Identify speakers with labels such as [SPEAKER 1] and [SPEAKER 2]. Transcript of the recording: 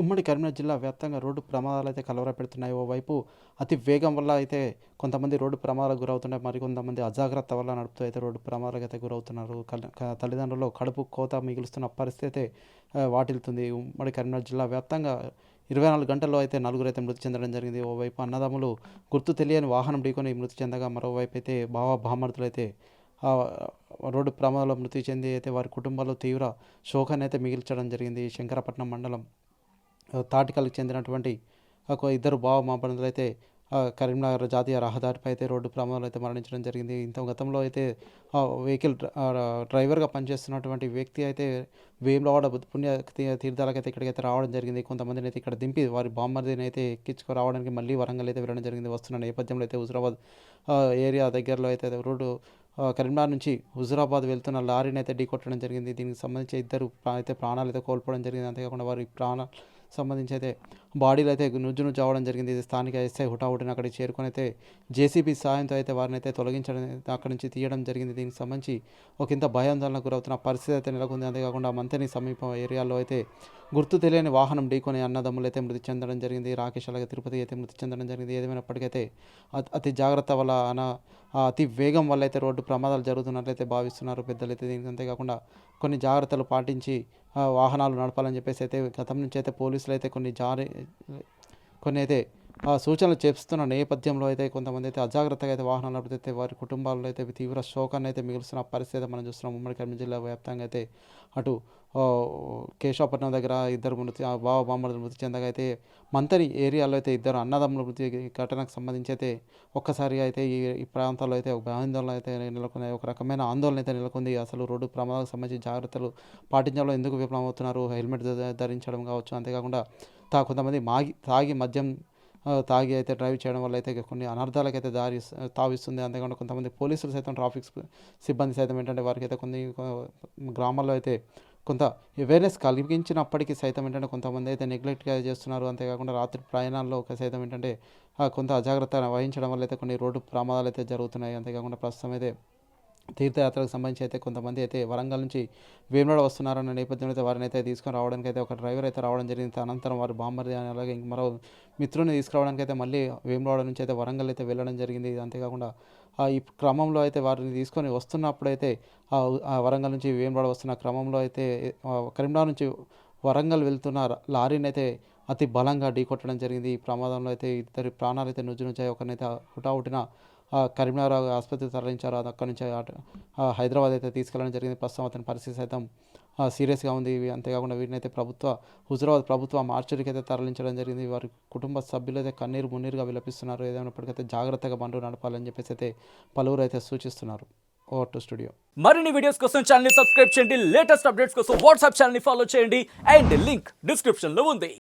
[SPEAKER 1] ఉమ్మడి కరీంనగర్ జిల్లా వ్యాప్తంగా రోడ్డు ప్రమాదాలు అయితే కలవరపెడుతున్నాయి. ఓవైపు అతి వేగం వల్ల అయితే కొంతమంది రోడ్డు ప్రమాదాలకు గురవుతున్నాయి. మరికొంతమంది అజాగ్రత్త వల్ల నడుపుతూ అయితే రోడ్డు ప్రమాదాలకు అయితే గురవుతున్నారు. తల్లిదండ్రులు కడుపు కోత మిగులుస్తున్న పరిస్థితి అయితే వాటిల్తుంది ఉమ్మడి కరీంనగర్ జిల్లా వ్యాప్తంగా ఇరవై నాలుగు గంటల్లో అయితే నలుగురు అయితే మృతి చెందడం జరిగింది. ఓవైపు అన్నదమ్ములు గుర్తు తెలియని వాహనం ఢీకొని మృతి చెందగా మరోవైపు అయితే బావ బామర్దులు అయితే రోడ్డు ప్రమాదంలో మృతి చెంది అయితే వారి కుటుంబాల్లో తీవ్ర శోకాన్ని అయితే మిగిల్చడం జరిగింది. శంకరపట్నం మండలం తాటికల్కి చెందినటువంటి ఒక ఇద్దరు బావ మాపనులు అయితే కరీంనగర్ జాతీయ రహదారిపై అయితే రోడ్డు ప్రమాదంలో అయితే మరణించడం జరిగింది. ఇంత గతంలో అయితే వెహికల్ డ్రైవర్గా పనిచేస్తున్నటువంటి వ్యక్తి అయితే వేములవాడ బుద్ధ పుణ్య తీ- తీర్థాలకైతే ఇక్కడికైతే రావడం జరిగింది. కొంతమందిని అయితే ఇక్కడ దింపి వారి బామ్మర్దిని అయితే ఎక్కించుకు రావడానికి మళ్ళీ వరంగల్ అయితే వెళ్ళడం జరిగింది. వస్తున్న నేపథ్యంలో అయితే హుజరాబాద్ ఏరియా దగ్గరలో అయితే రోడ్డు కరీంనగర్ నుంచి హుజురాబాద్ వెళ్తున్న లారీని అయితే ఢీకొట్టడం జరిగింది. దీనికి సంబంధించి ఇద్దరు అయితే ప్రాణాలు అయితే కోల్పోవడం జరిగింది. అంతేకాకుండా వారి ప్రాణ సంబంధించి అయితే బాడీలు అయితే నుజ్జు నుజ్జు అవ్వడం జరిగింది. ఇది స్థానిక ఎస్ఐ హుటాహుటిని అక్కడికి చేరుకొని అయితే జేసీబీ సాయంతో అయితే వారిని అయితే తొలగించడం అక్కడి నుంచి తీయడం జరిగింది. దీనికి సంబంధించి ఒక ఇంత భయాందోళనకు గురవుతున్న పరిస్థితి అయితే నెలకొంది. అంతేకాకుండా మంత్రిని సమీప ఏరియాలో అయితే గుర్తు తెలియని వాహనం ఢీకొని అన్నదమ్ములు అయితే మృతి చెందడం జరిగింది. రాకేష్ అలాగే తిరుపతి అయితే మృతి చెందడం జరిగింది. ఏదేమైనప్పటికైతే అతి- అతి జాగ్రత్త వల్ల అన అతి వేగం వల్ల అయితే రోడ్డు ప్రమాదాలు జరుగుతున్నట్లయితే భావిస్తున్నారు పెద్దలు అయితే దీనికి అంతేకాకుండా కొన్ని జాగ్రత్తలు పాటించి వాహనాలు నడపాలని చెప్పేసి అయితే గతం నుంచి అయితే పోలీసులు అయితే కొన్ని జారీ కొన్ని అయితే సూచనలు చేస్తున్న నేపథ్యంలో అయితే కొంతమంది అయితే అజాగ్రత్తగా అయితే వాహనాలు నడిపితే వారి కుటుంబాల్లో అయితే తీవ్ర శోకాన్ని అయితే మిగులుస్తున్న పరిస్థితి మనం చూస్తున్నాం. ఉమ్మడి కరీంనగర్ జిల్లా వ్యాప్తంగా అయితే అటు కేశవపట్నం దగ్గర ఇద్దరు మృతి ఆ బావ బామ్మలు మృతి చెందగా అయితే మంతరి ఏరియాలో అయితే ఇద్దరు అన్నదమ్ముల మృతి ఘటనకు సంబంధించి అయితే ఒక్కసారిగా అయితే ఈ ఈ ప్రాంతాల్లో అయితే ఒక ఆందోళన అయితే నెలకొంది ఒక రకమైన ఆందోళన అయితే నెలకొంది. అసలు రోడ్డు ప్రమాదాలకు సంబంధించి జాగ్రత్తలు పాటించడంలో ఎందుకు విఫలమవుతున్నారు? హెల్మెట్ ధరించడం కావచ్చు. అంతేకాకుండా తా కొంతమంది మాగి తాగి మద్యం తాగి అయితే డ్రైవ్ చేయడం వల్ల అయితే కొన్ని అనర్థాలకు అయితే దారి తావిస్తుంది. అంతేకాకుండా కొంతమంది పోలీసులు సైతం ట్రాఫిక్ సిబ్బంది సైతం ఏంటంటే వారికి అయితే కొన్ని గ్రామాల్లో అయితే కొంత అవేర్నెస్ కలిగించినప్పటికీ సైతం ఏంటంటే కొంతమంది అయితే నెగ్లెక్ట్గా చేస్తున్నారు. అంతేకాకుండా రాత్రి ప్రయాణాల్లో ఒక సైతం ఏంటంటే కొంత అజాగ్రత్త వహించడం వల్ల అయితే కొన్ని రోడ్డు ప్రమాదాలు అయితే జరుగుతున్నాయి. అంతేకాకుండా ప్రస్తుతం అయితే తీర్థయాత్రకు సంబంధించి అయితే కొంతమంది అయితే వరంగల్ నుంచి వేములవాడ వస్తున్నారన్న నేపథ్యంలో అయితే వారిని అయితే తీసుకొని రావడానికి అయితే ఒక డ్రైవర్ అయితే రావడం జరిగింది. అనంతరం వారి బామ్మర్ది అని అలాగే ఇంక మరో మిత్రుని తీసుకురావడానికి అయితే మళ్ళీ వేములవాడ నుంచి అయితే వరంగల్ అయితే వెళ్ళడం జరిగింది. అంతేకాకుండా ఆ ఈ క్రమంలో అయితే వారిని తీసుకొని వస్తున్నప్పుడు అయితే ఆ వరంగల్ నుంచి వేములవాడ వస్తున్న క్రమంలో అయితే కరీంనగర్ నుంచి వరంగల్ వెళ్తున్న లారీని అయితే అతి బలంగా ఢీకొట్టడం జరిగింది. ఈ ప్రమాదంలో అయితే ఇద్దరి ప్రాణాలు అయితే నుజ్జు నుంచాయి ఒకరినైతే హుటాహుటిన కరీంనగర్ ఆసుపత్రికి తరలించారు. అది అక్కడి నుంచి హైదరాబాద్ అయితే తీసుకెళ్ళడం జరిగింది. ప్రస్తుతం అతని పరిస్థితి సైతం సీరియస్గా ఉంది. ఇవి అంతేకాకుండా వీరిని అయితే ప్రభుత్వ హుజరాబాద్ ప్రభుత్వ మార్చురికి అయితే తరలించడం జరిగింది. వారి కుటుంబ సభ్యులు అయితే కన్నీరు మున్నీరుగా విలపిస్తున్నారు. ఏదైనప్పటికైతే జాగ్రత్తగా బండ్లు నడపాలని చెప్పేసి అయితే పలువురు అయితే సూచిస్తున్నారు. Over to studio.
[SPEAKER 2] మరిన్ని వీడియోస్ కోసం ఛానల్ సబ్స్క్రైబ్ చేయండి. లేటెస్ట్ అప్డేట్స్ కోసం వాట్సాప్ ఛానల్ ఫాలో చేయండి. అండ్ లింక్ డిస్క్రిప్షన్లో ఉంది.